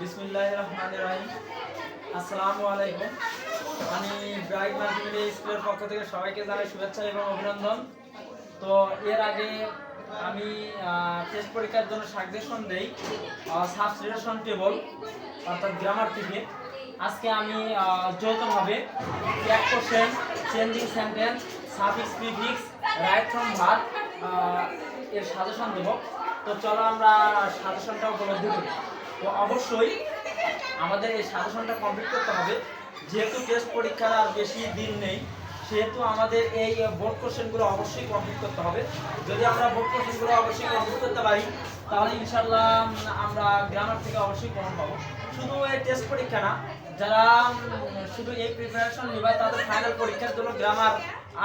বিসমুল্লাহ রহমান রহিম। আসসালামু আলাইকুম আমি ব্রাইট মাল্টিমিডিয়া স্কুলের পক্ষ থেকে সবাইকে জানাই শুভেচ্ছা এবং অভিনন্দন। তো এর আগে আমি টেস্ট পরীক্ষার জন্য সাজেশন দেই সাবস্টিটিউশন টেবল অর্থাৎ গ্রামার থেকে। আজকে আমি যৌথভাবে এক question changing sentence suffix prefix right from ভার এর সাজেশন দেব। তো চলো আমরা সাজেশনটা উপলব্ধি করি। তো অবশ্যই আমাদের এই সাজেশনটা কমপ্লিট করতে হবে। যেহেতু টেস্ট পরীক্ষার আর বেশি দিন নেই, সেহেতু আমাদের এই বোর্ড কোশ্চেনগুলো অবশ্যই কমপ্লিট করতে হবে। যদি আমরা বোর্ড কোশ্চেনগুলো অবশ্যই কমপ্লিট করতে পারি, তাহলে ইনশাল্লাহ আমরা গ্রামার থেকে অবশ্যই কমন পাবো। শুধু এই টেস্ট পরীক্ষা না, যারা শুধু এই প্রিপারেশন নেবে, তাদের ফাইনাল পরীক্ষার জন্য গ্রামার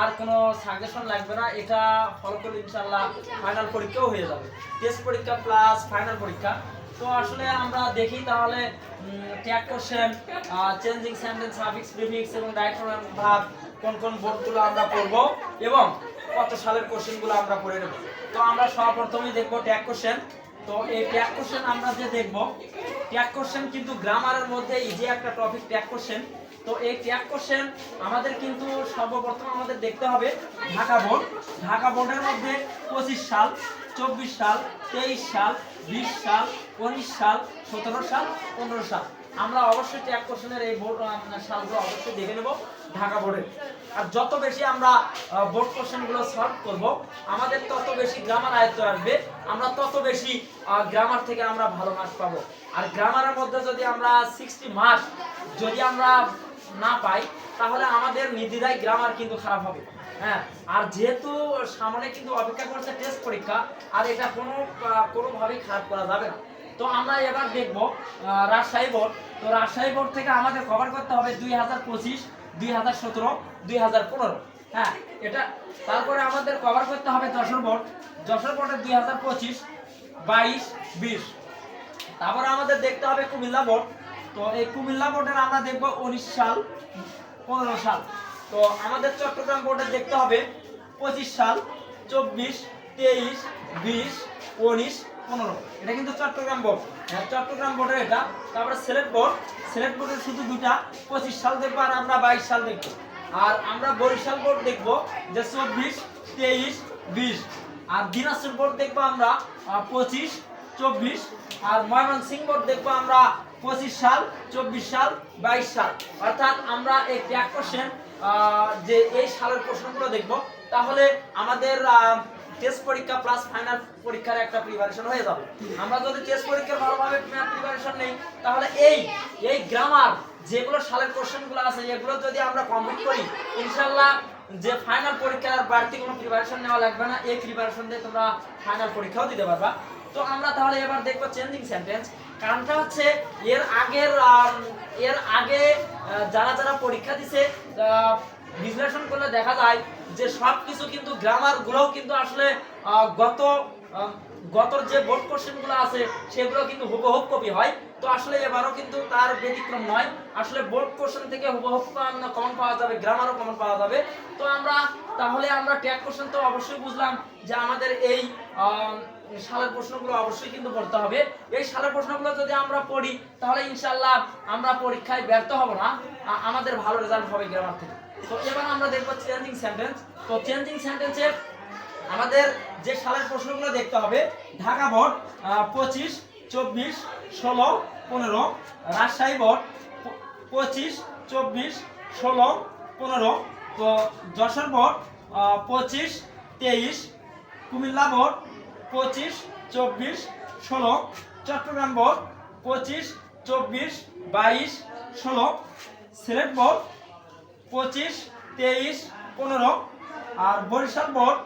আর কোনো সাজেশন লাগবে না। এটা ফলো করলে ইনশাল্লাহ ফাইনাল পরীক্ষাও হয়ে যাবে। টেস্ট পরীক্ষা প্লাস ফাইনাল পরীক্ষা তো আসলে আমরা দেখি তাহলে tag question changing sentence suffix prefix এবং রাইট ভাগ কোন কোন বোর্ডগুলো আমরা পড়ব এবং কত সালের কোশ্চেনগুলো আমরা পড়ে নেব। তো আমরা সর্বপ্রথমেই দেখব ট্যাগ কোশ্চেন। তো এই ট্যাগ কোশ্চেন আমরা যে দেখব, ট্যাগ কোশ্চেন কিন্তু গ্রামারের মধ্যে ইজি একটা টপিক ট্যাগ কোশ্চেন। তো এই ট্যাগ কোশ্চেন আমাদের কিন্তু সর্বপ্রথম আমাদের দেখতে হবে ঢাকা বোর্ড। ঢাকা বোর্ডের মধ্যে পঁচিশ সাল, চব্বিশ সাল, তেইশ সাল বিশ সাল, উনিশ সাল, সতেরো সাল, পনেরো সাল। আমরা অবশ্যই ট্যাগ কোশ্চেনের এই বোর্ড সালগুলো অবশ্যই দেখে নেব ঢাকা বোর্ডের আর যত বেশি আমরা বোর্ড কোশ্চেনগুলো সলভ করব, আমাদের তত বেশি গ্রামার আয়ত্ত আসবে, আমরা তত বেশি গ্রামার থেকে আমরা ভালো মার্কস পাবো। আর গ্রামারের মধ্যে যদি আমরা সিক্সটি মার্কস যদি আমরা না পাই, তাহলে আমাদের নির্দ্বিধায় গ্রামার কিন্তু খারাপ হবে। হ্যাঁ আর যেহেতু সামনে কিন্তু অপেক্ষা করছে টেস্ট পরীক্ষা, আর এটা কোনো কোনোভাবেই খারাপ করা যাবে না। তো আমরা এবার দেখব রাজশাহী বোর্ড। তো রাজশাহী বোর্ড থেকে আমাদের কভার করতে হবে দুই হাজার পঁচিশ, দুই হাজার সতেরো, দুই হাজার পনেরো। হ্যাঁ এটা, তারপরে আমাদের কভার করতে হবে যশোর বোর্ড। যশোর বোর্ডের দুই হাজার পঁচিশ, বাইশ, বিশ। তারপরে আমাদের দেখতে হবে কুমিল্লা বোর্ড। তো এই কুমিল্লা বোর্ডের আমরা দেখব উনিশ সাল, পনেরো সাল। তো আমাদের চট্টগ্রাম বোর্ডের দেখতে হবে পঁচিশ সাল, চব্বিশ, তেইশ, বিশ, উনিশ, পনেরো। এটা কিন্তু চট্টগ্রাম বোর্ড। হ্যাঁ চট্টগ্রাম বোর্ডের এটা। তারপরে সিলেট বোর্ড। সিলেট বোর্ডের শুধু দুটা পঁচিশ সাল দেখব আর আমরা বাইশ সাল দেখব। আর আমরা বরিশাল বোর্ড দেখব যে চব্বিশ, তেইশ, বিশ। আর দিনাজপুর বোর্ড দেখব আমরা পঁচিশ চব্বিশ। আর ময়মনসিংহ বোর্ড দেখব আমরা পঁচিশ সাল, চব্বিশ সাল, বাইশ সাল। অর্থাৎ আমরা এই ট্যাগ কোশ্চেন যে এই সালের প্রশ্নগুলো দেখব, তাহলে আমাদের টেস্ট পরীক্ষা প্লাস ফাইনাল পরীক্ষার একটা প্রিপারেশন হয়ে যাবে। আমরা যদি টেস্ট পরীক্ষার ভালোভাবে প্রিপারেশন নেই, তাহলে এই এই গ্রামার যেগুলো সালের কোশ্চেনগুলো আছে, এগুলো যদি আমরা কমপ্লিট করি, ইনশাল্লাহ যে ফাইনাল পরীক্ষার বাড়তি কোনো প্রিপারেশন নেওয়া লাগবে না, এই প্রিপারেশন দিয়ে তোমরা ফাইনাল পরীক্ষাও দিতে পারবা। তো আমরা তাহলে এবার দেখব চেঞ্জিং সেন্টেন্স কারণটা হচ্ছে, এর আগের এর আগে যারা যারা পরীক্ষা দিছে বিশ্লেষণ করলে দেখা যায় যে সব কিছু কিন্তু গ্রামার গুলোও কিন্তু আসলে গত গতর যে বোর্ড কোশ্চেনগুলো আছে, সেগুলো কিন্তু হুবহুব কপি হয়। তো আসলে এবারও কিন্তু তার ব্যতিক্রম নয়। আসলে বোর্ড কোশ্চেন থেকে হুবহুব কমন পাওয়া যাবে গ্রামারও কমন পাওয়া যাবে। তো আমরা তাহলে আমরা ট্যাগ কোশ্চেন তো অবশ্যই বুঝলাম যে আমাদের এই সালের প্রশ্নগুলো অবশ্যই কিন্তু পড়তে হবে। এই সালের প্রশ্নগুলো যদি আমরা পড়ি, তাহলে ইনশাল্লাহ আমরা পরীক্ষায় ব্যর্থ হব না। আমাদের ভালো রেজাল্ট হবে গ্রামার থেকে। তো এবার আমরা দেখব চেঞ্জিং সেন্টেন্স তো চেঞ্জিং সেন্টেন্সের আমাদের যে সালের প্রশ্নগুলো দেখতে হবে, ঢাকা বোর্ড পঁচিশ, চব্বিশ, ষোলো, পনেরো, রাজশাহী বোর্ড পঁচিশ, চব্বিশ, ষোলো, পনেরো তো যশোর বোর্ড পঁচিশ, তেইশ, কুমিল্লা বোর্ড পঁচিশ, চব্বিশ, ষোলো, চট্টগ্রাম বোর্ড পঁচিশ, চব্বিশ, বাইশ, ষোলো, সিলেট বোর্ড পঁচিশ, তেইশ, পনেরো, আর বরিশাল বোর্ড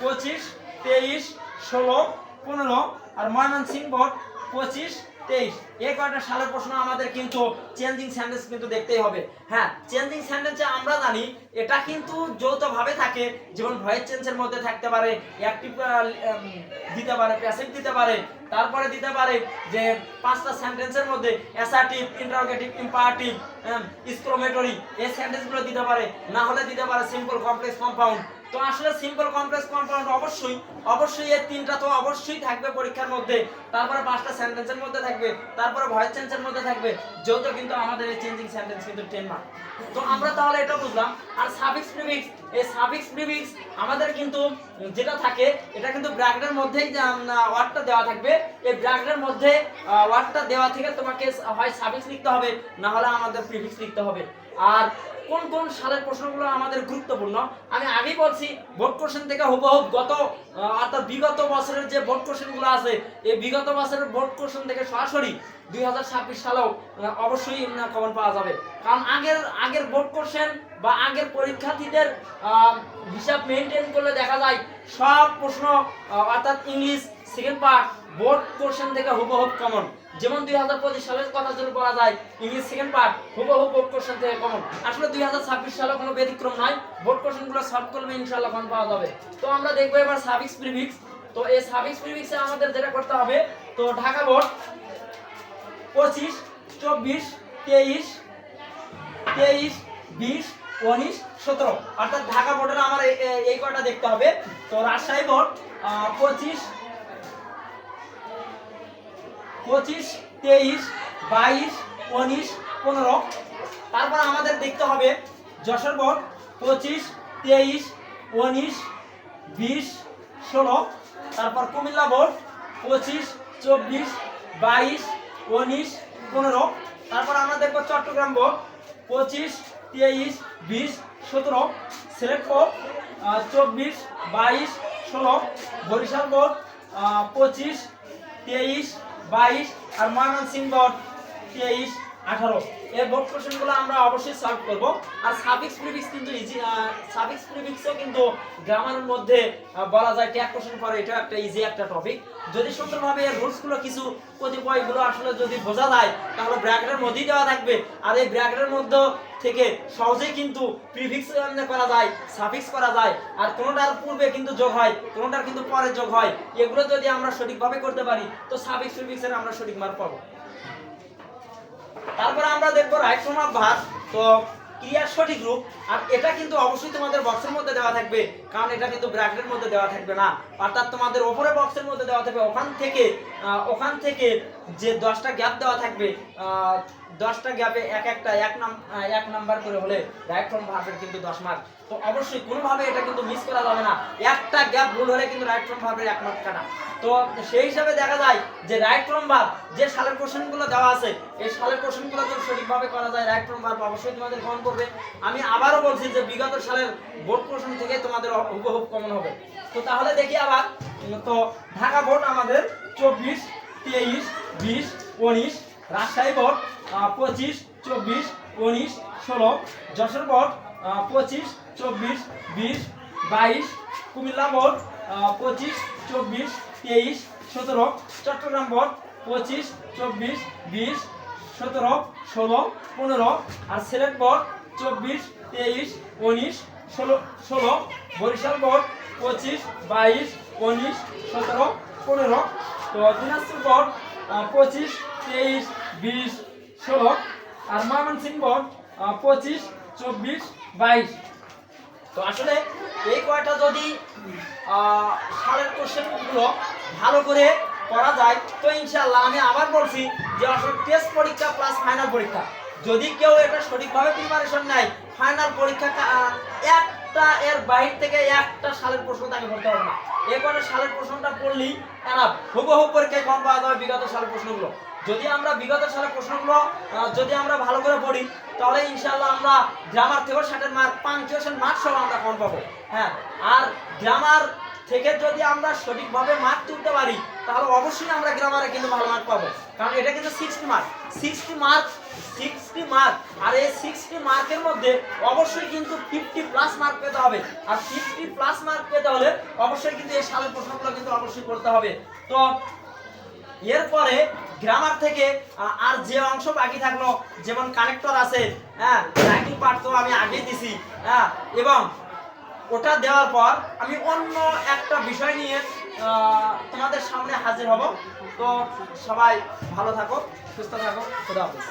পঁচিশ, তেইশ, ষোলো, পনেরো, আর ময়মনসিংহ বোর্ড পঁচিশ তেইশ। এই কয়টা সালের প্রশ্ন আমাদের কিন্তু চেঞ্জিং সেন্টেন্স কিন্তু দেখতেই হবে। হ্যাঁ চেঞ্জিং সেন্টেন্সে আমরা জানি, এটা কিন্তু যৌথভাবে থাকে, যেমন ভয়েস চেঞ্জের মধ্যে থাকতে পারে অ্যাক্টিভ দিতে পারে প্যাসিভ দিতে পারে, তারপরে দিতে পারে যে পাঁচটা সেন্টেন্সের মধ্যে অ্যাসার্টিভ ইন্টারোগেটিভ ইম্পারেটিভ এক্সক্লেমেটরি এই সেন্টেন্সগুলো দিতে পারে। না হলে দিতে পারে সিম্পল কমপ্লেক্স কম্পাউন্ড তো আসলে সিম্পল কমপ্লেক্স কম্পাউন্ড অবশ্যই অবশ্যই এই তিনটা তো অবশ্যই থাকবে পরীক্ষার মধ্যে। তারপরে পাঁচটা সেন্টেন্সের মধ্যে থাকবে, তারপরে ভয়েস চেঞ্জের মধ্যে থাকবে যেহেতু কিন্তু আমাদের এই চেঞ্জিং সেন্টেন্স কিন্তু টেন মার্ক তো আমরা তাহলে এটা বুঝলাম, আর সাফিক্স প্রিফিক্স এই সাফিক্স প্রিফিক্স আমাদের কিন্তু যেটা থাকে, এটা কিন্তু ব্র্যাকেটের মধ্যেই ওয়ার্ডটা দেওয়া থাকবে, এই ব্র্যাকেটের মধ্যে ওয়ার্ডটা দেওয়া থেকে তোমাকে হয় সাফিক্স লিখতে হবে, না হলে আমাদের প্রিফিক্স লিখতে হবে। আর কোন কোন সালের প্রশ্নগুলো আমাদের গুরুত্বপূর্ণ? আমি আগেই বলছি বোর্ড কোশ্চেন থেকে হুবহুব গত অর্থাৎ বিগত বছরের যে বোর্ড কোশ্চেনগুলো আছে, এই বিগত বছরের বোর্ড কোশ্চেন থেকে সরাসরি দুই হাজার ছাব্বিশ সালেও অবশ্যই কমন পাওয়া যাবে। কারণ আগের আগের বোর্ড কোশ্চেন বা আগের পরীক্ষার্থীদের হিসাব মেনটেন করলে দেখা যায় সব প্রশ্ন অর্থাৎ English second part board question থেকে হুবহুব কমন যেমন দুই হাজার পঁচিশ সালের কথা যদি বলা যায় ইংলিশ সেকেন্ড পার্ট হুবহু বোর্ড কোশ্চেন থেকে কমন আসলে দুই হাজার ছাব্বিশ সালে কোনো ব্যতিক্রম নয় বোর্ড কোশ্চেনগুলো সলভ করলে ইনশাল্লাহ কমন পাওয়া যাবে। তো আমরা দেখব এবার সাবিক্স প্রিভিক্স তো এই সাবিক্স প্রিভিক্সে আমাদের যেটা করতে হবে, তো ঢাকা বোর্ড, পঁচিশ, চব্বিশ, তেইশ তেইশ, বিশ, উনিশ, সতেরো। অর্থাৎ ঢাকা বোর্ডের আমার এই- কয়টা দেখতে হবে? তো রাজশাহী বোর্ড পঁচিশ পঁচিশ, তেইশ, বাইশ, উনিশ, পনেরো। তারপর আমাদের দেখতে হবে যশোর বোর্ড, পঁচিশ, তেইশ, উনিশ, বিশ, ষোলো। তারপর কুমিল্লা বোর্ড, পঁচিশ, চব্বিশ, বাইশ, উনিশ, পনেরো। তারপর আমরা দেখব চট্টগ্রাম বোর্ড, পঁচিশ, তেইশ, বিশ, সতেরো। সিলেট বোর্ড চব্বিশ, বাইশ, ষোলো। বরিশাল বোর্ড পঁচিশ, তেইশ বাইশ আর ময়মনসিংহ বোর্ড তেইশ আঠারো। এই বোর্ড কোশ্চেনগুলো আমরা অবশ্যই সলভ করব। আর সাফিক্স প্রিফিক্স কিন্তু ইজি সাফিক্স প্রিফিক্সও কিন্তু গ্রামারের মধ্যে বলা যায় ট্যাগ কোশ্চেন পরে এটা একটা ইজি একটা টপিক যদি সুন্দরভাবে এর রুলসগুলো কিছু কতিপয়গুলো আসলে যদি বোঝা যায়, তাহলে ব্র্যাকেটের মধ্যেই দেওয়া থাকবে। আর এই ব্র্যাকেটের মধ্যে থেকে সহজেই কিন্তু প্রিফিক্স করা যায় সাফিক্স করা যায়। আর কোনোটার পূর্বে কিন্তু যোগ হয়, কোনোটার কিন্তু পরে যোগ হয়। এগুলো যদি আমরা সঠিকভাবে করতে পারি, তো সাফিক্স প্রিফিক্সের আমরা সঠিক মার্ক পাবো। তারপরে আমরা দেখব রাইট ফর্ম অফ ভার্ব তো ক্রিয়ার সঠিক রূপ। আর এটা কিন্তু অবশ্যই তোমাদের বক্সের মধ্যে দেওয়া থাকবে। কারণ এটা কিন্তু ব্র্যাকেটের মধ্যে দেওয়া থাকবে না। অর্থাৎ তোমাদের ওপরে বক্সের মধ্যে দেওয়া থাকবে। ওখান থেকে ওখান থেকে যে দশটা গ্যাপ দেওয়া থাকবে দশটা গ্যাপে এক একটা, এক নাম এক নাম্বার করে হলে রাইট ফর্ম ভার্বের কিন্তু দশ মার্ক তো অবশ্যই কোনোভাবে এটা কিন্তু মিস করা যাবে না। একটা গ্যাপ ভুল হলে কিন্তু রাইট ফর্ম ভার্বের এক মার্ক তো সেই হিসাবে দেখা যায় যে রাইট ফর্ম ভার্ব যে সালের কোশ্চেনগুলো দেওয়া আছে, এই সালের কোশ্চেনগুলো যদি সঠিকভাবে করা যায় রাইট ফর্ম ভার্ব অবশ্যই তোমাদের কমন করবে। আমি আবারও বলছি যে বিগত সালের বোর্ড কোশ্চেন থেকে তোমাদের হুবহুব কমন হবে। তো তাহলে দেখি আবার, তো ঢাকা বোর্ড আমাদের চব্বিশ, তেইশ, বিশ, উনিশ, রাজশাহী বোর্ড পঁচিশ, চব্বিশ, উনিশ, ষোলো, যশোর বোর্ড পঁচিশ চব্বিশ, বিশ, বাইশ, কুমিল্লা বোর্ড পঁচিশ, চব্বিশ, তেইশ, সতেরো, চট্টগ্রাম বোর্ড পঁচিশ, চব্বিশ, বিশ, সতেরো, ষোলো, পনেরো আর সিলেট বোর্ড চব্বিশ, তেইশ, উনিশ, ষোলো ষোলো, বরিশাল বোর্ড পঁচিশ, বাইশ, উনিশ, সতেরো, পনেরো। তো দিনাজপুর বোর্ড পঁচিশ, তেইশ, বিশ, ষোলো আর ময়মনসিংহ বোর্ড পঁচিশ, চব্বিশ, বাইশ। তো আসলে এই কয়টা যদি সালের কোশ্চেনগুলো ভালো করে করা যায়, তো ইনশাল্লাহ আমি আবার বলছি যে আসলে টেস্ট পরীক্ষা প্লাস ফাইনাল পরীক্ষা। যদি কেউ এটা সঠিকভাবে প্রিপারেশন নেয় ফাইনাল পরীক্ষা একটা এর বাইর থেকে একটা সালের প্রশ্ন তাকে পড়তে হবে না। এ কয়টা সালের প্রশ্নটা পড়লেই এনাফ। হুবহু পরীক্ষায় কম পাওয়া যাবে বিগত সালের প্রশ্নগুলো। যদি আমরা বিগত সালের প্রশ্নগুলো যদি আমরা ভালো করে পড়ি, তাহলে ইনশাল্লাহ আমরা গ্রামার থেকেও ষাটের মার্ক পাংচুয়েশন মার্ক সহ আমরা কম পাবো। হ্যাঁ আর গ্রামার থেকে যদি আমরা সঠিকভাবে মার্ক তুলতে পারি, তাহলে অবশ্যই আমরা গ্রামারে কিন্তু ভালো মার্ক পাবো। কারণ এটা কিন্তু sixty mark sixty mark sixty mark আর এই সিক্সটি মার্কের মধ্যে অবশ্যই কিন্তু ফিফটি প্লাস মার্ক পেতে হবে। আর ফিফটি প্লাস মার্ক পেতে হলে অবশ্যই কিন্তু এই সালের প্রশ্নগুলো কিন্তু অবশ্যই করতে হবে। তো এরপরে গ্রামার থেকে আর যে অংশ বাকি থাকল, যেমন কানেক্টর আছে হ্যাঁ রাইটিং পার্ট তো আমি আগেই দিছি হ্যাঁ এবং ওটা দেওয়ার পর আমি অন্য একটা বিষয় নিয়ে তোমাদের সামনে হাজির হব। তো সবাই ভালো থাকো, সুস্থ থাকো, খুদা হাফেজ।